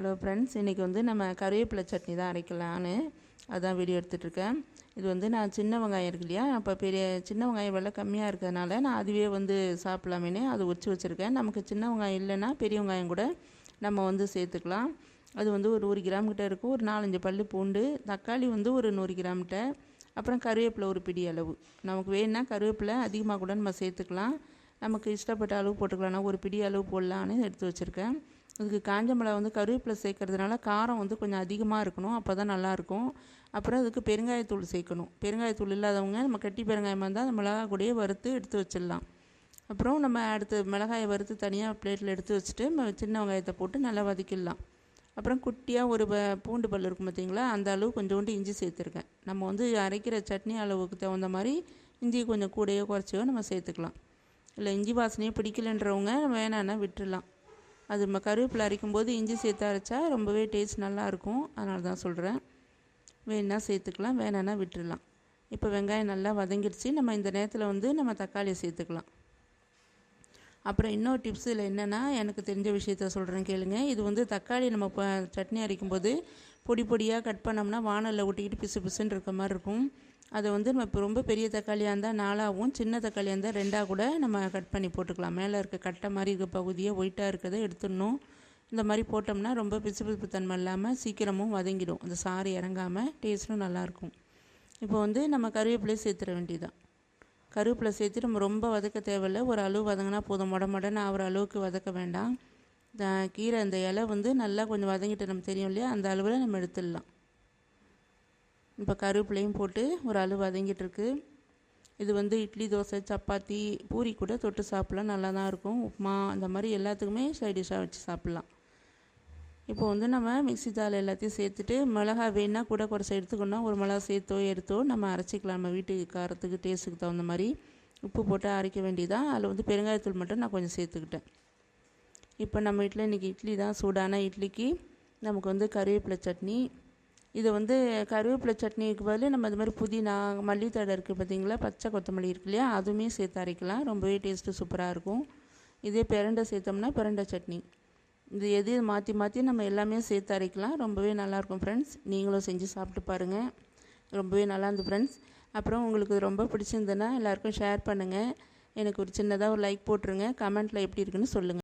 Hello friends இன்றைக்கி வந்து நம்ம கருவேப்பிலை சட்னி தான் அரைக்கலான்னு அதான் வீடியோ எடுத்துகிட்ருக்கேன் இது வந்து நான் சின்ன வெங்காயம் இருக்கு இல்லையா? அப்போ பெரிய சின்ன வெங்காயம் விலை கம்மியாக இருக்கிறதுனால நான் அதுவே வந்து சாப்பிட்லாமேனு அது உரிச்சு வச்சுருக்கேன். நமக்கு சின்ன வெங்காயம் இல்லைன்னா பெரிய வெங்காயம் கூட நம்ம வந்து சேர்த்துக்கலாம். அது வந்து ஒரு ஒரு கிராம் கிட்ட இருக்கும். ஒரு நாலஞ்சு பல் பூண்டு தக்காளி வந்து ஒரு நூறு கிராம்கிட்ட அப்புறம் கருவேப்பிலை ஒரு பிடி அளவு. நமக்கு வேணுன்னா கருவேப்பிலை அதிகமாக கூட நம்ம சேர்த்துக்கலாம். நமக்கு இஷ்டப்பட்ட அளவு போட்டுக்கலாம்னா ஒரு பிடி அளவு போடலான்னு எடுத்து வச்சுருக்கேன். இதுக்கு காஞ்ச மிளகா வந்து கருவேப்பிலை சேர்க்கறதுனால காரம் வந்து கொஞ்சம் அதிகமாக இருக்கணும். அப்போ தான் நல்லாயிருக்கும். அப்புறம் அதுக்கு பெருங்காயத்தூள் சேர்க்கணும். பெருங்காயத்தூள் இல்லாதவங்க நம்ம கட்டி பெருங்காயமாக இருந்தால் அந்த மிளகா கூடயே வறுத்து எடுத்து வச்சிடலாம். அப்புறம் நம்ம அடுத்து மிளகாயை வறுத்து தனியாக பிளேட்டில் எடுத்து வச்சுட்டு சின்ன வெங்காயத்தை போட்டு நல்லா வதக்கிடலாம். அப்புறம் குட்டியாக ஒரு பூண்டு பல் இருக்கும் பார்த்தீங்களா அந்த அளவு கொஞ்சோண்டு இஞ்சி சேர்த்துருக்கேன். நம்ம வந்து அரைக்கிற சட்னி அளவுக்கு தகுந்த மாதிரி இஞ்சி கொஞ்சம் கூடையோ குறைச்சியோ நம்ம சேர்த்துக்கலாம். இல்லை இஞ்சி வாசனையே பிடிக்கலன்றவங்க வேணான்னா விட்டுடலாம். அது நம்ம கருவேப்பிலை அரைக்கும் போது இஞ்சி சேர்த்து அரைச்சா ரொம்பவே டேஸ்ட் நல்லாயிருக்கும். அதனால தான் சொல்கிறேன் வேணா சேர்த்துக்கலாம் வேணான்னா விட்டுடலாம் இப்போ வெங்காயம் நல்லா வதங்கிடுச்சு நம்ம இந்த நேரத்தில் வந்து நம்ம தக்காளியை சேர்த்துக்கலாம். அப்புறம் இன்னொரு டிப்ஸ் இதில் என்னென்னா எனக்கு தெரிஞ்ச விஷயத்த சொல்கிறேன் கேளுங்க. இது வந்து தக்காளி நம்ம இப்போ சட்னி அரைக்கும்போது பொடி பொடியாக கட் பண்ணோம்னா வானலில் ஒட்டிக்கிட்டு பிசு பிசுன்னு இருக்க மாதிரி இருக்கும். அதை வந்து நம்ம இப்போ ரொம்ப பெரிய தக்காளியாக இருந்தால் நாலாகவும் சின்ன தக்காளியாக இருந்தால் ரெண்டாக கூட நம்ம கட் பண்ணி போட்டுக்கலாம். மேலே இருக்க கட்டை மாதிரி இருக்க பகுதியை ஒயிட்டாக இருக்கிறத எடுத்துடணும். இந்த மாதிரி போட்டோம்னா ரொம்ப பிசு தன்மை இல்லாமல் சீக்கிரமும் வதங்கிடும். அந்த சாறு இறங்காமல் டேஸ்ட்டும் நல்லாயிருக்கும் இப்போ வந்து நம்ம கருவேப்பிலையை சேர்த்துற வேண்டியதான் கருவேப்பிலை சேர்த்து நம்ம ரொம்ப வதக்க தேவையில்லை. ஒரு அளவு வதங்கினா போதும். மொட நான் ஆகிற அளவுக்கு வதக்க வேண்டாம். கீரை அந்த இலை வந்து நல்லா கொஞ்சம் வதங்கிட்டு நம்ம தெரியும் இல்லையா? அந்த அளவில் நம்ம எடுத்துடலாம். இப்போ கருவேப்பிலையும் போட்டு ஒரு அளவு வதங்கிட்டுருக்கு இது வந்து இட்லி தோசை சப்பாத்தி பூரி கூட தொட்டு சாப்பிட்லாம். நல்லா தான் இருக்கும். உப்புமா அந்த மாதிரி எல்லாத்துக்குமே சைட் டிஷ்ஷாக வச்சு சாப்பிட்லாம். இப்போ வந்து நம்ம மிக்சி தாள் எல்லாத்தையும் சேர்த்துட்டு மிளகா வேணால் கூட குறைச்சி எடுத்துக்கணும் ஒரு மிளகா சேர்த்தோ எடுத்தோ நம்ம அரைச்சிக்கலாம். நம்ம வீட்டுக்கு காரத்துக்கு டேஸ்ட்டுக்கு தகுந்த மாதிரி உப்பு போட்டு அரைக்க வேண்டியதான் அதில் வந்து பெருங்காயத்தூள் மட்டும் நான் கொஞ்சம் சேர்த்துக்கிட்டேன். இப்போ நம்ம வீட்டில் இன்றைக்கி இட்லி தான். சூடான இட்லிக்கு நமக்கு வந்து கருவேப்பிலை சட்னி. இது வந்து கருவேப்பிலை சட்னிக்கு பதில் நம்ம இது மாதிரி புதினா மல்லித்தடை இருக்குது பார்த்திங்களா? பச்சை கொத்தமல்லி இருக்கு இல்லையா? அதுவுமே சேர்த்து அரைக்கலாம். ரொம்பவே டேஸ்ட்டு சூப்பராக இருக்கும். இதே பிரண்டை சேர்த்தோம்னா பிரண்டை சட்னி. இது எது மாற்றி மாற்றி நம்ம எல்லாமே சேர்த்து அரைக்கலாம். ரொம்பவே நல்லாயிருக்கும் ஃப்ரெண்ட்ஸ் நீங்களும் செஞ்சு சாப்பிட்டு பாருங்கள் ரொம்பவே நல்லா இருந்து ஃப்ரெண்ட்ஸ் அப்புறம் உங்களுக்கு ரொம்ப பிடிச்சிருந்ததுன்னா எல்லாேருக்கும் ஷேர் பண்ணுங்கள் எனக்கு ஒரு சின்னதாக ஒரு லைக் போட்டுருங்க. கமெண்ட்டில் எப்படி இருக்குன்னு சொல்லுங்கள்